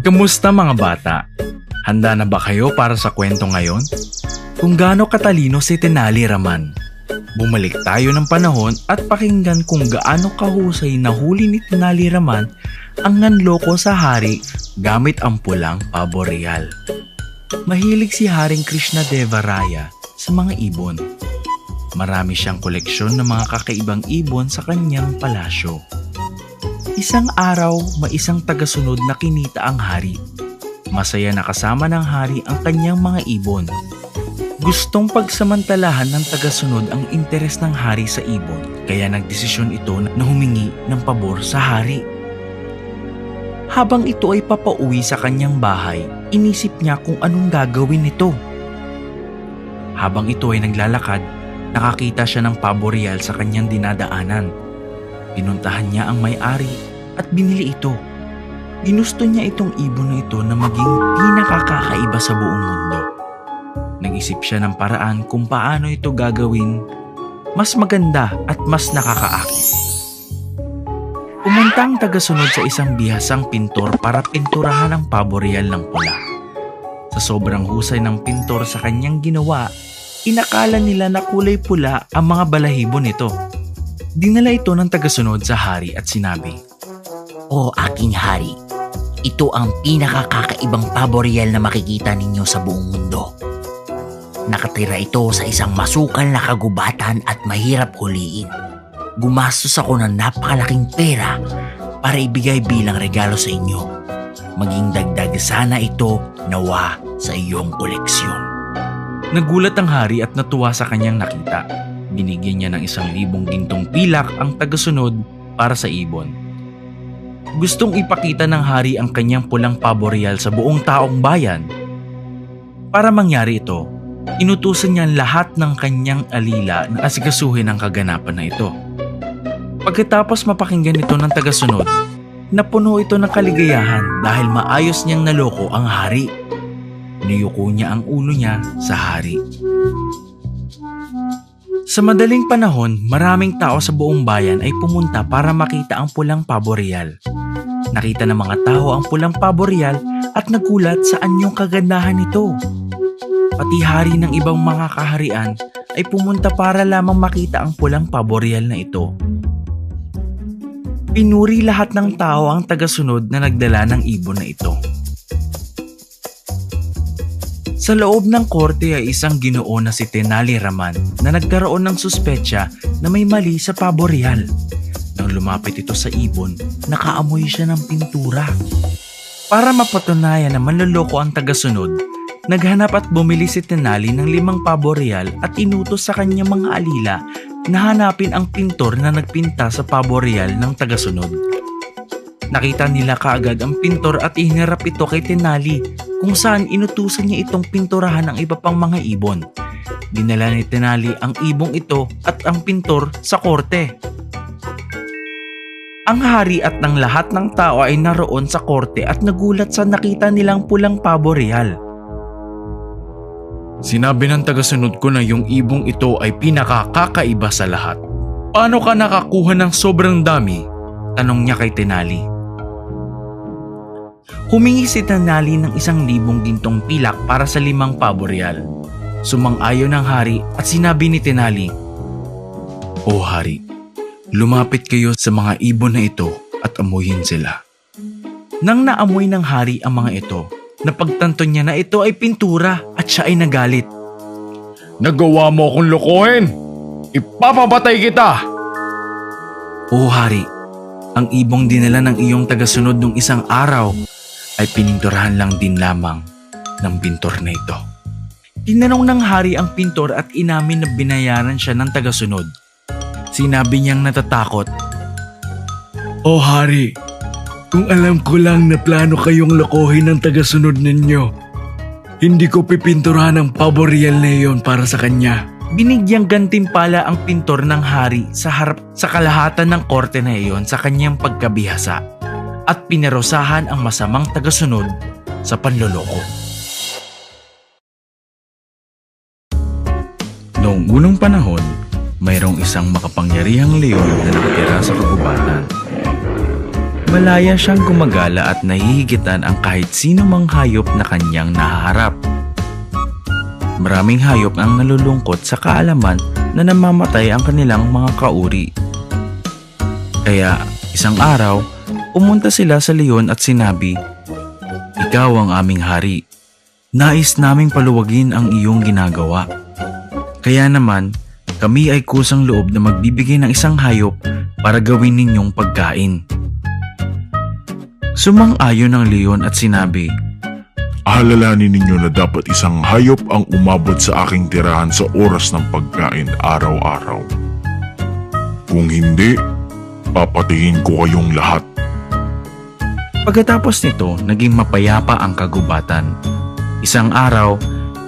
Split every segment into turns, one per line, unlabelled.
Kamusta mga bata? Handa na ba kayo para sa kwento ngayon? Kung gaano katalino si Tenali Raman. Bumalik tayo ng panahon at pakinggan kung gaano kahusay nahuli ni Tenali Raman ang nanloko sa hari gamit ang pulang pabo real. Mahilig si Haring Krishna Deva Raya sa mga ibon. Marami siyang koleksyon ng mga kakaibang ibon sa kanyang palasyo. Isang araw, may isang tagasunod na kinita ang hari. Masaya na kasama ng hari ang kanyang mga ibon. Gustong pagsamantalahan ng tagasunod ang interes ng hari sa ibon, kaya nagdesisyon ito na humingi ng pabor sa hari. Habang ito ay papauwi sa kanyang bahay, inisip niya kung anong gagawin nito. Habang ito ay naglalakad, nakakita siya ng pabo real sa kanyang dinadaanan. Pinuntahan niya ang may-ari at binili ito. Ginusto niya itong ibon na ito na maging pinakakakaiba sa buong mundo. Nag-isip siya ng paraan kung paano ito gagawin mas maganda at mas nakakaakit. Pumunta ang tagasunod sa isang bihasang pintor para pinturahan ang pabo real ng pula. Sa sobrang husay ng pintor sa kanyang ginawa, inakala nila na kulay pula ang mga balahibo nito. Dinala ito ng tagasunod sa hari at sinabi,
O aking hari, ito ang pinakakakaibang paboreal na makikita ninyo sa buong mundo. Nakatira ito sa isang masukal na kagubatan at mahirap huliin. Gumastos ako ng napakalaking pera para ibigay bilang regalo sa inyo. Maging dagdag sana ito nawa sa iyong koleksyon.
Nagulat ang hari at natuwa sa kanyang nakita. Binigyan niya ng isang libong gintong pilak ang tagasunod para sa ibon. Gustong ipakita ng hari ang kanyang pulang pabo real sa buong taong bayan. Para mangyari ito, inutusan niya lahat ng kanyang alila na asikasuhin ang kaganapan na ito. Pagkatapos mapakinggan ito ng tagasunod, napuno ito ng kaligayahan dahil maayos niyang naloko ang hari. Niyuko niya ang ulo niya sa hari. Sa madaling panahon, maraming tao sa buong bayan ay pumunta para makita ang pulang pabo real. Nakita ng mga tao ang pulang pabo real at nagulat sa anyong kagandahan nito. Pati hari ng ibang mga kaharian ay pumunta para lamang makita ang pulang pabo real na ito. Pinuri lahat ng tao ang tagasunod na nagdala ng ibon na ito. Sa loob ng korte ay isang ginoo na si Tenali Raman na nagkaroon ng suspetsya na may mali sa pabo. Nang lumapit ito sa ibon, nakaamoy siya ng pintura. Para mapatunayan na manloloko ang tagasunod, naghanap at bumili si Tenali ng limang pabo at inutos sa kanyang mga alila na hanapin ang pintor na nagpinta sa pabo real ng tagasunod. Nakita nila kaagad ang pintor at ihinarap ito kay Tenali kung saan inutusan niya itong pinturahan ng iba pang mga ibon. Dinala ni Tenali ang ibong ito at ang pintor sa korte. Ang hari at ng lahat ng tao ay naroon sa korte at nagulat sa nakita nilang pulang pabo real. Sinabi ng tagasunod ko na yung ibong ito ay pinakakakaiba sa lahat. Paano ka nakakuha ng sobrang dami? Tanong niya kay Tenali. Humingi si Tenali ng isang libong gintong pilak para sa limang pabo real. Sumang-ayon ng hari at sinabi ni Tenali, O hari, lumapit kayo sa mga ibon na ito at amuyin sila. Nang naamoy ng hari ang mga ito, napagtanto niya na ito ay pintura at siya ay nagalit.
Nagawa mo akong lokohin! Ipapabatay kita!
O hari, ang ibong dinala ng iyong tagasunod nung isang araw ay pininturahan lang din lamang ng pintor na ito. Tinanong ng hari ang pintor at inamin na binayaran siya ng tagasunod. Sinabi niyang natatakot,
O hari, kung alam ko lang na plano kayong lokohin ng tagasunod ninyo, hindi ko pipinturahan ang paboreal na iyon para sa kanya.
Binigyang gantimpala ang pintor ng hari sa harap sa kalahatan ng korte na iyon sa kanyang pagkabihasa at pinerosahan ang masamang tagasunod sa panloloko. Noong unang panahon, mayroong isang makapangyarihang leon na nakatira sa kagubatan. Malaya siyang gumagala at nahihigitan ang kahit sino mang hayop na kanyang nahaharap. Maraming hayop ang nalulungkot sa kaalaman na namamatay ang kanilang mga kauri. Kaya isang araw, pumunta sila sa leon at sinabi, Ikaw ang aming hari. Nais naming paluwagin ang iyong ginagawa. Kaya naman, kami ay kusang loob na magbibigay ng isang hayop para gawin ninyong pagkain. Sumang-ayon ang leon at sinabi,
Alalanin ninyo na dapat isang hayop ang umabot sa aking tirahan sa oras ng pagkain araw-araw. Kung hindi, papatayin ko kayong lahat.
Pagkatapos nito, naging mapayapa ang kagubatan. Isang araw,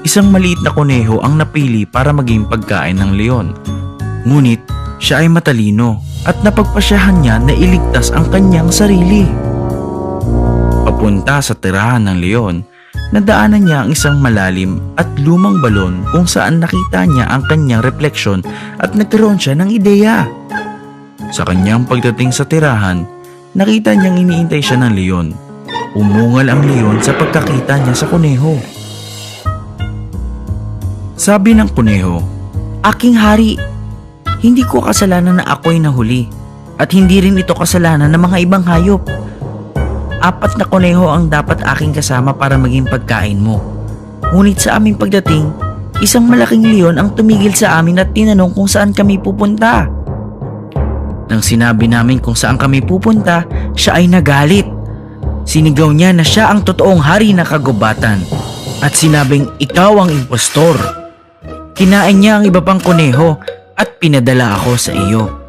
isang maliit na kuneho ang napili para maging pagkain ng leon. Ngunit, siya ay matalino at napagpasyahan niya na iligtas ang kanyang sarili. Papunta sa tirahan ng leon, nadaanan niya ang isang malalim at lumang balon kung saan nakita niya ang kanyang refleksyon at nagkaroon siya ng ideya. Sa kanyang pagdating sa tirahan, nakita niyang iniintay siya ng leon. Umungal ang leon sa pagkakita niya sa kuneho. Sabi ng kuneho,
Aking hari, hindi ko kasalanan na ako'y nahuli at hindi rin ito kasalanan ng mga ibang hayop. Apat na kuneho ang dapat aking kasama para maging pagkain mo. Ngunit sa aming pagdating, isang malaking leon ang tumigil sa amin at tinanong kung saan kami pupunta. Nang sinabi namin kung saan kami pupunta, siya ay nagalit. Sinigaw niya na siya ang totoong hari na kagubatan at sinabing ikaw ang impostor. Kinain niya ang iba pang kuneho at pinadala ako sa iyo.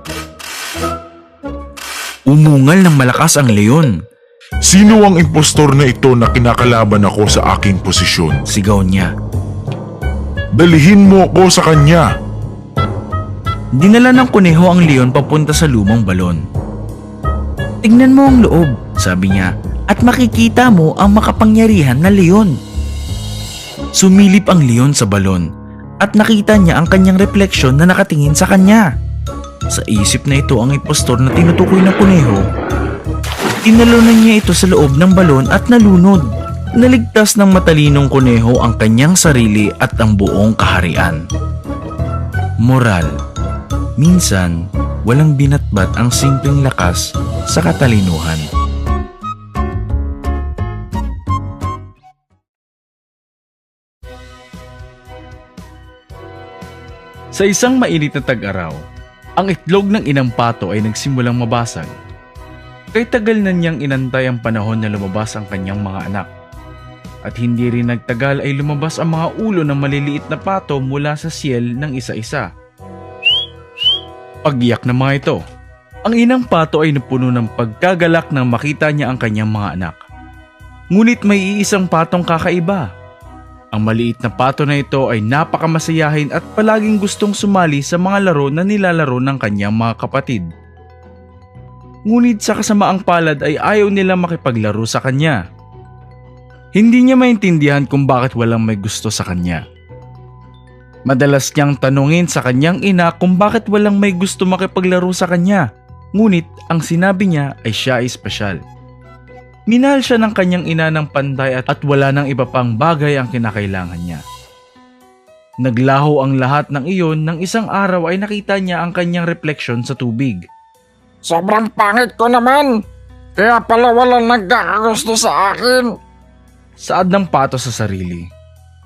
umungal ng malakas ang leon.
Sino ang impostor na ito na kinakalaban ako sa aking posisyon?
Sigaw niya.
Dalihin mo ako sa kanya.
Dinala ng kuneho ang leon papunta sa lumang balon.
Tingnan mo ang loob
Sabi niya,
at makikita mo ang makapangyarihan na leon.
sumilip ang leon sa balon at nakita niya ang kanyang refleksyon na nakatingin sa kanya. Sa isip na ito ang impostor na tinutukoy ng kuneho. Tinalunan niya ito sa loob ng balon at nalunod. Naligtas ng matalinong kuneho ang kanyang sarili at ang buong kaharian. Moral Minsan, walang binatbat ang simpleng lakas sa katalinuhan. Sa isang mainit na tag-araw, ang itlog ng inang pato ay nagsimulang mabasag. Kay tagal na niyang inantay ang panahon na lumabas ang kanyang mga anak. At hindi rin nagtagal ay lumabas ang mga ulo ng maliliit na pato mula sa siyel ng isa-isa. Paggiyak ng mga ito, ang inang pato ay napuno ng pagkagalak nang makita niya ang kanyang mga anak. Ngunit may iisang patong kakaiba. Ang maliit na pato na ito ay napakamasayahin at palaging gustong sumali sa mga laro na nilalaro ng kanyang mga kapatid. Ngunit sa kasamaang palad ay ayaw nila makipaglaro sa kanya. Hindi niya maintindihan kung bakit walang may gusto sa kanya. Madalas niyang tanungin sa kanyang ina kung bakit walang may gusto makipaglaro sa kanya. Ngunit ang sinabi niya ay siya ay espesyal. Minahal siya ng kanyang ina ng pantay at, at wala ng iba pang bagay ang kinakailangan niya. Naglaho ang lahat ng iyon nang isang araw ay nakita niya ang kanyang refleksyon sa tubig.
Sobrang pangit ko naman. Kaya pala walang nagkakagusto sa akin.
Saad ng pato sa sarili.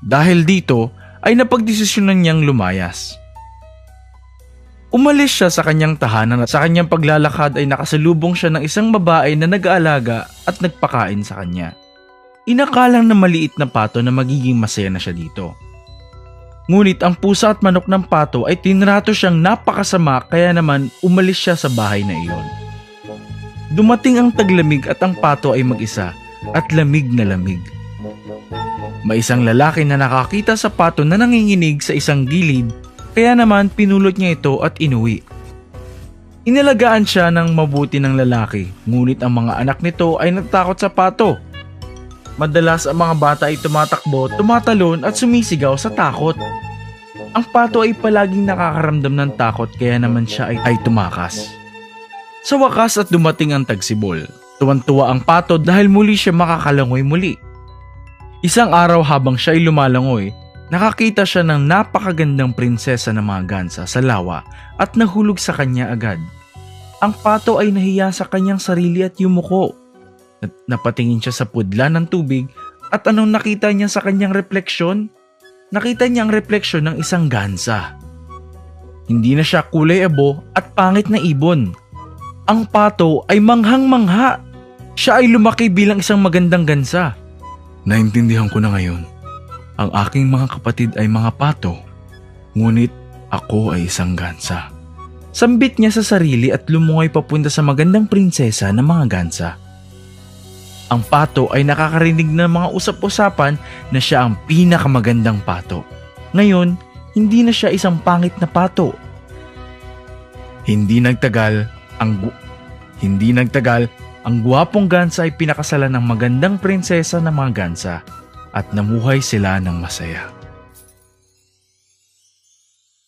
Dahil dito ay napagdesisyonan niyang lumayas. Umalis siya sa kanyang tahanan at sa kanyang paglalakad ay nakasalubong siya ng isang babae na nag-aalaga at nagpakain sa kanya. Inakalang na maliit na pato na magiging masaya na siya dito. Ngunit ang pusa at manok ng pato ay tinrato siyang napakasama kaya naman umalis siya sa bahay na iyon. Dumating ang taglamig at ang pato ay mag-isa at lamig na lamig. May isang lalaki na nakakita sa pato na nanginginig sa isang gilid kaya naman pinulot niya ito at inuwi. Inalagaan siya ng mabuti ng lalaki ngunit ang mga anak nito ay natakot sa pato. Madalas ang mga bata ay tumatakbo, tumatalon at sumisigaw sa takot. Ang pato ay palaging nakakaramdam ng takot kaya naman siya ay, ay tumakas. Sa wakas at dumating ang tagsibol. Tuwan-tuwa ang pato dahil muli siya makakalangoy muli. Isang araw habang siya ay lumalangoy, nakakita siya ng napakagandang prinsesa ng mga gansa sa lawa at nahulog sa kanya agad. Ang pato ay nahiya sa kanyang sarili at yumuko. Napatingin siya sa pudla ng tubig at anong nakita niya sa kanyang refleksyon? Nakita niya ang refleksyon ng isang gansa. Hindi na siya kulay abo at pangit na ibon. Ang pato ay manghang-mangha. Siya ay lumaki bilang isang magandang gansa. Naintindihan ko na ngayon. Ang aking mga kapatid ay mga pato. Ngunit ako ay isang gansa. Sambit niya sa sarili at lumungay papunta sa magandang prinsesa ng mga gansa. Ang pato ay nakakarinig ng mga usap-usapan na siya ang pinakamagandang pato. Ngayon, hindi na siya isang pangit na pato. Hindi nagtagal, ang gu- hindi nagtagal, ang guwapong gansa ay pinakasalan ng magandang prinsesa ng mga gansa at namuhay sila ng masaya.